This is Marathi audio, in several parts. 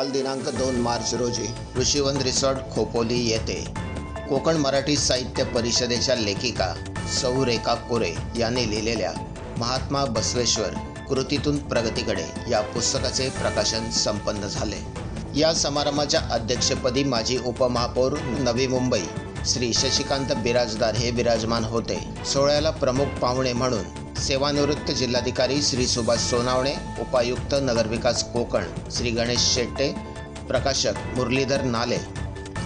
काल दिनांक दोन मार्च रोजी ऋषीवन रिसॉर्ट खोपोली येथे कोकण मराठी साहित्य परिषदेच्या लेखिका सौ रेखा कोरे यांनी लिहिलेल्या महात्मा बसवेश्वर कृतीतून प्रगतीकडे या पुस्तकाचे प्रकाशन संपन्न झाले. या समारंभाच्या अध्यक्षपदी माजी उपमहापौर नवी मुंबई श्री शशिकांत बिराजदार हे विराजमान होते. सोहळ्याला प्रमुख पाहुणे म्हणून सेवानिवृत्त जिल्हाधिकारी श्री सुभाष सोनावणे उपायुक्त नगरविकास कोकण श्री गणेश शेट्टे प्रकाशक मुरलीधर नाले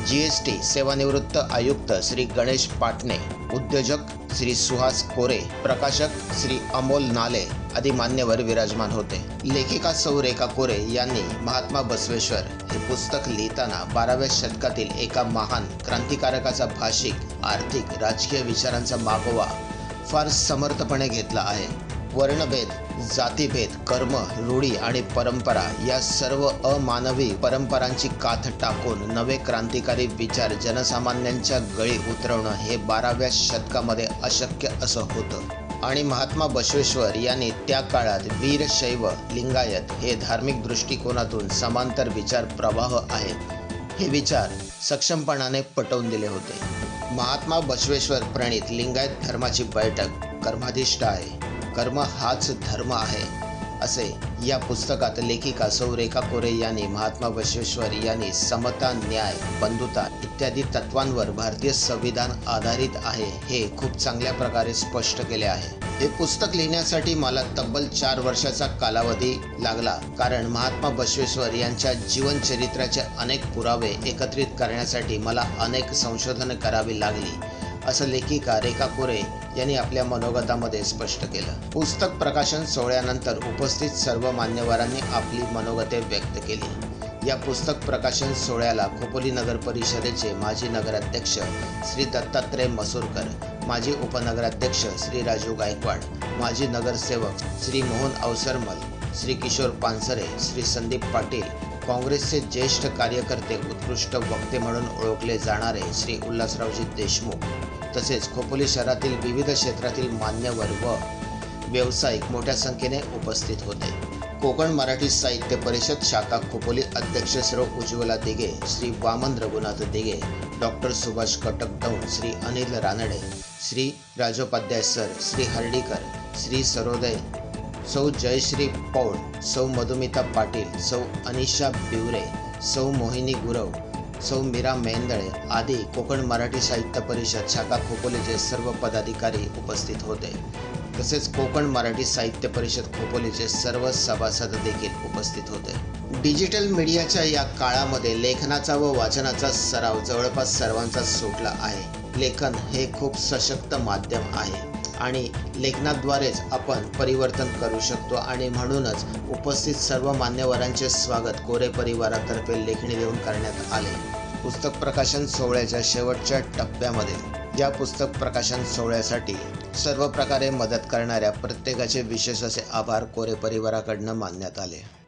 जी एस टी सेवानिवृत्त आयुक्त श्री गणेश पाटणे उद्योजक श्री सुहास कोरे प्रकाशक श्री अमोल नाले आदी मान्यवर विराजमान होते. लेखिका सौ रेखा कोरे यांनी महात्मा बसवेश्वर हे पुस्तक लिहिताना बाराव्या शतकातील एका महान क्रांतिकारकाचा भाषिक आर्थिक राजकीय विचारांचा मागोवा फार समर्थपणे घेतला आहे. वर्णभेद जातीभेद कर्म रूढी आणि परंपरा या सर्व अमानवी परंपरांची काथ टाकून नवे क्रांतिकारी विचार जनसामान्यांच्या गळी उतरवणं हे बाराव्या शतकामध्ये अशक्य असं होतं. आणि महात्मा बसवेश्वर यांनी त्या काळात वीरशैव लिंगायत हे धार्मिक दृष्टिकोनातून समांतर विचार प्रवाह आहेत. हे विचार सक्षमपणाने पटवून दिले होते. महात्मा बसवेश्वर प्रणित लिंगायत धर्माची बैठक कर्माधिष्ठ आहे. कर्म हाच धर्म आहे. असे या पुस्तकात लेखिका सौरेखा कोरे यांनी महात्मा बसवेश्वर यांनी समता न्याय बंधुता इत्यादी तत्वांवर भारतीय संविधान आधारित आहे हे खूप चांगल्या प्रकारे स्पष्ट केले आहे. हे पुस्तक लिहिण्यासाठी मला तब्बल चार वर्षाचा कालावधी लागला कारण महात्मा बसवेश्वर यांच्या जीवनचरित्राचे अनेक पुरावे एकत्रित करण्यासाठी मला अनेक संशोधन करावी लागली. असं लेखिका रेखा कोरे यांनी आपल्या मनोगतामध्ये स्पष्ट केलं. पुस्तक प्रकाशन सोहळ्यानंतर उपस्थित सर्व मान्यवरांनी आपली मनोगते व्यक्त केली. या पुस्तक प्रकाशन सोहळ्याला खोपोली नगर परिषदेचे माजी नगराध्यक्ष श्री दत्तात्रय मसूरकर माजी उपनगराध्यक्ष श्री राजू गायकवाड माजी नगरसेवक श्री मोहन अवसरमल श्री किशोर पानसरे श्री संदीप पाटील काँग्रेसचे ज्येष्ठ कार्यकर्ते उत्कृष्ट वक्ते म्हणून ओळखले जाणारे श्री उल्हासरावजी देशमुख तसेच खोपोली शहरातील विविध क्षेत्रातील मान्यवर व व्यावसायिक मोठ्या संख्येने उपस्थित होते. कोकण मराठी साहित्य परिषद शाखा खोपोली अध्यक्ष सर्व उज्ज्वला दिघे श्री वामन रघुनाथ दिघे डॉक्टर सुभाष कटकदौन श्री अनिल रानडे श्री राजोपाध्याय सर श्री हर्डीकर श्री सरोदय सौ जयश्री पौड सौ मधुमिता पाटील सौ अनिशा बिवरे सौ मोहिनी गुरव सौ मीरा मेंदळे आदी कोकण मराठी साहित्य परिषद शाखा खोपोलीचे सर्व पदाधिकारी उपस्थित होते. तसेच कोकण मराठी साहित्य परिषद खोपोलीचे सर्व सभासद देखील उपस्थित होते. डिजिटल मीडियाच्या या काळामध्ये लेखनाचा व वाचनाचा सराव जवळपास सर्वांचा सुटला आहे. लेखन हे खूप सशक्त माध्यम आहे. आणि लेखनाद्वारेच आपण परिवर्तन करू शकतो. आणि म्हणूनच उपस्थित सर्व मान्यवरांचे स्वागत कोरे परिवारातर्फे लेखणी देऊन करण्यात आले. पुस्तक प्रकाशन सोहळ्याच्या शेवटच्या टप्प्यामध्ये या पुस्तक प्रकाशन सोहळ्यासाठी सर्व प्रकारे मदत करणाऱ्या प्रत्येकाचे विशेष असे आभार कोरे परिवाराकडनं मानण्यात आले.